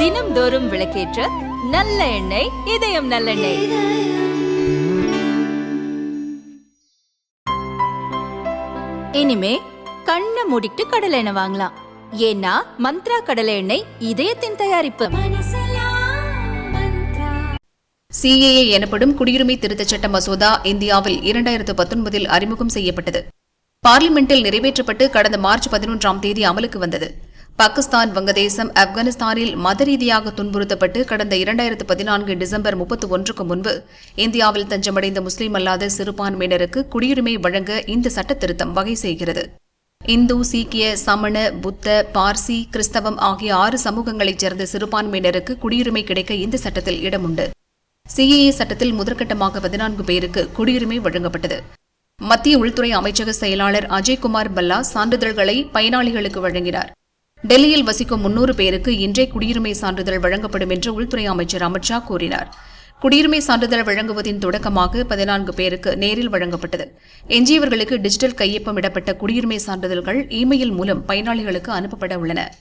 தினம்தோறும் விளக்கேற்ற நல்ல எண்ணெய் இதயம் நல்லெண்ணெய் இனிமே கண்ணை மூடிட்டு கடலை எண்ணெய் வாங்கலாம். ஏன்னா மந்த்ரா கடலை எண்ணெய் இதயத்தின் தயாரிப்பு. சிஏஏ எனப்படும் குடியுரிமை திருத்தச் சட்ட மசோதா இந்தியாவில் இரண்டாயிரத்து பத்தொன்பதில் அறிமுகம் செய்யப்பட்டது. பார்லிமெண்டில் நிறைவேற்றப்பட்டு கடந்த மார்ச் பதினொன்றாம் தேதி அமலுக்கு வந்தது. பாகிஸ்தான் வங்கதேசம் ஆப்கானிஸ்தானில் மத ரீதியாக துன்புறுத்தப்பட்டு கடந்த இரண்டாயிரத்து பதினான்கு டிசம்பர் முப்பத்தி ஒன்றுக்கு முன்பு இந்தியாவில் தஞ்சமடைந்த முஸ்லீம் அல்லாத சிறுபான்மையினருக்கு குடியுரிமை வழங்க இந்த சட்ட திருத்தம் வகை செய்கிறது. இந்து சீக்கிய சமண புத்த பார்சி கிறிஸ்தவம் ஆகிய ஆறு சமூகங்களைச் சேர்ந்த சிறுபான்மையினருக்கு குடியுரிமை கிடைக்க இந்த சட்டத்தில் இடமுண்டு. சிஏஏ சட்டத்தில் முதற்கட்டமாக பதினான்கு பேருக்கு குடியுரிமை வழங்கப்பட்டது. மத்திய உள்துறை அமைச்சக செயலாளர் அஜய்குமார் பல்லா சான்றிதழ்களை பயனாளிகளுக்கு வழங்கினார். டெல்லியில் வசிக்கும் முன்னூறு பேருக்கு இன்றே குடியுரிமை சான்றிதழ் வழங்கப்படும் என்று உள்துறை அமைச்சர் அமித்ஷா கூறினார். குடியுரிமை சான்றிதழ் வழங்குவதின் தொடக்கமாக பதினான்கு பேருக்கு நேரில் வழங்கப்பட்டது. எஞ்சியவர்களுக்கு டிஜிட்டல் கையொப்பமிடப்பட்ட குடியுரிமை சான்றிதழ்கள் இமெயில் மூலம் பயனாளிகளுக்கு அனுப்பப்பட உள்ளன.